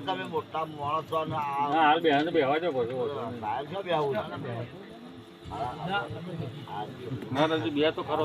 તમે મોટા માણસો છો ને આ હાલ બે હાલ બે જો બેહવું બે તો ખરો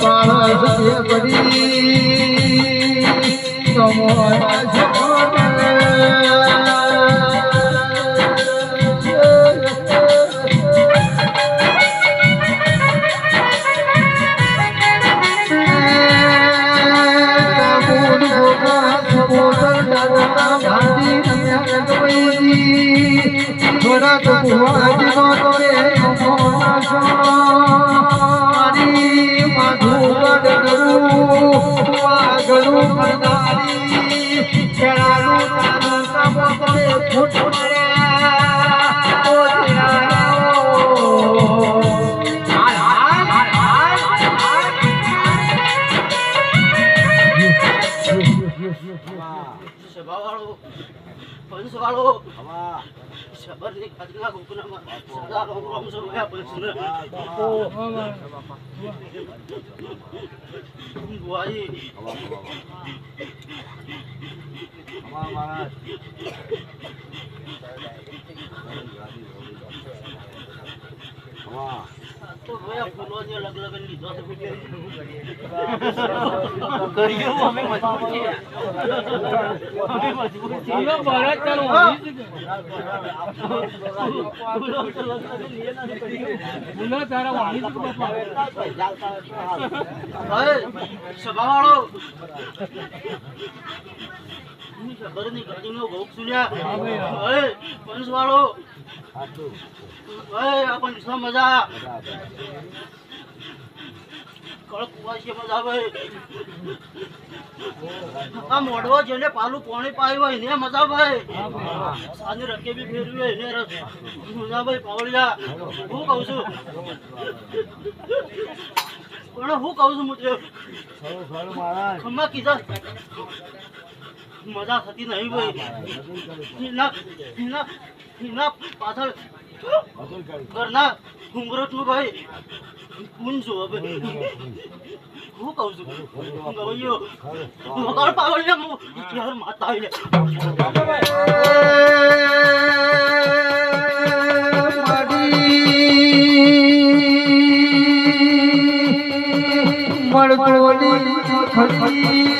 પાળસ એ કડી તમો થોડાક ભુવાજી નો તમે મોનાશો મારી માધુર ગરું વાગરું કરનારી ખેરાનું તારું કામો તમે ફૂટ ઓ તેરાઓ હાય Pansalo. Ama. Sabar ni pati nga ko na ma. Sala ko ko sama sa pansalo. Ako. સભાવાળો. હું શબરની ગાડીનો ભોગ સુન્યા. અરે, અરે, મજા. આ મોઢવા જેને પાલું પોણી પાયું હોય એને મજા ભાઈ સાંજે રકે બી ફેરવી હોય એને રસ. મજા ભાઈ પાવડિયા હું કહું છું. પણ હું કહું છું મુજબ ખમ્મા કીધા. મજા થતી નહીં ભાઈ એના એના એના પાછળ ઘરના ઘુંઘરટનું ભાઈ કુન છું હવે હું કહું છું ગવૈયો મગર પાવડિયા મુ યાર માતા આવીને મળતો ખરી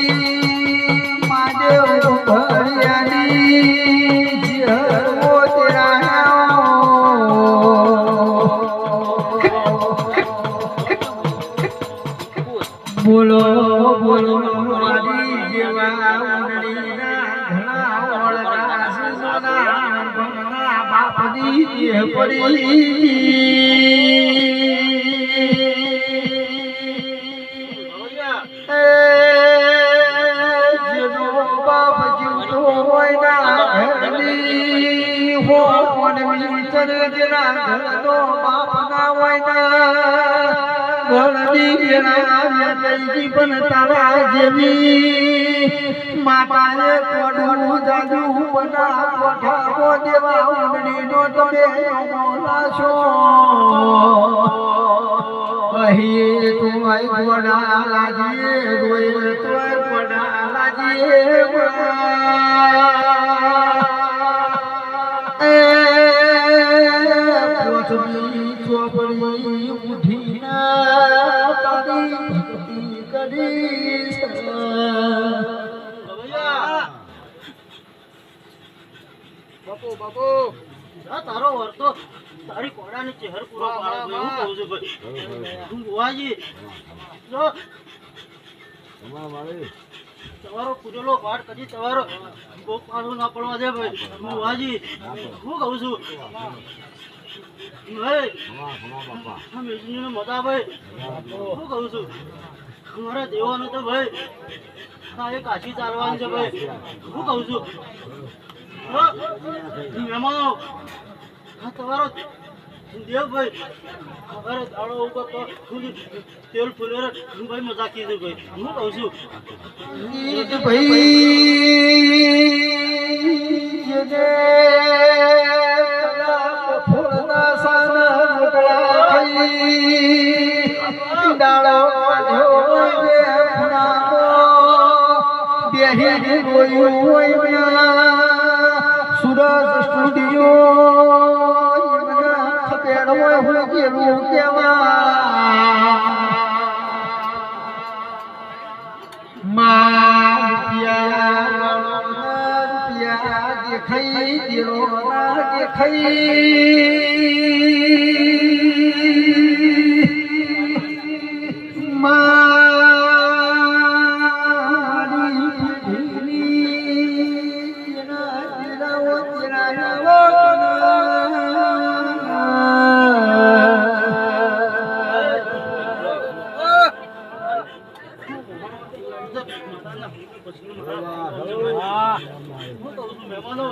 મારી જેવા ઉંડળીના ઘણા ઓળના સિંહોના ભમણા બાપની જે પડી જેનો બાપ ના ઘરની હો બાપ ના હોય ના. તારા જેવી માતાએ કોડું બના કોઠાઓ દેવા ઊંડણીનો તમે મોલા છો અહીં તોય ગોડા લાજીએ તારી ભક્તિ ચહેર પૂરો છું ભાઈ હું બુવાજી જો તમારો પૂરેલો પાઠ કદી તમારો ભોગ પાછો ના પડવા દે ભાઈ હું વાજી હું કહું છું ભાઈ. મજા ભાઈ હું કહું છું અમારા દેવાનો તો ભાઈ આ એક કાશી ચાલવાનું છે ભાઈ. હું કહું છું હા, મહેમાનો હા તમારો દેવભાઈ ખબર દાડો ઉપર તો તેલ ફૂલે હું ભાઈ મજા કીધું ભાઈ. હું કહું છું ભાઈ બેહી રોયું હોય ના સુરજ સ્ટુડિયો ખપેડ હોય હોય કેવું કેવા દેખાઈ. દીરો મહેમાનો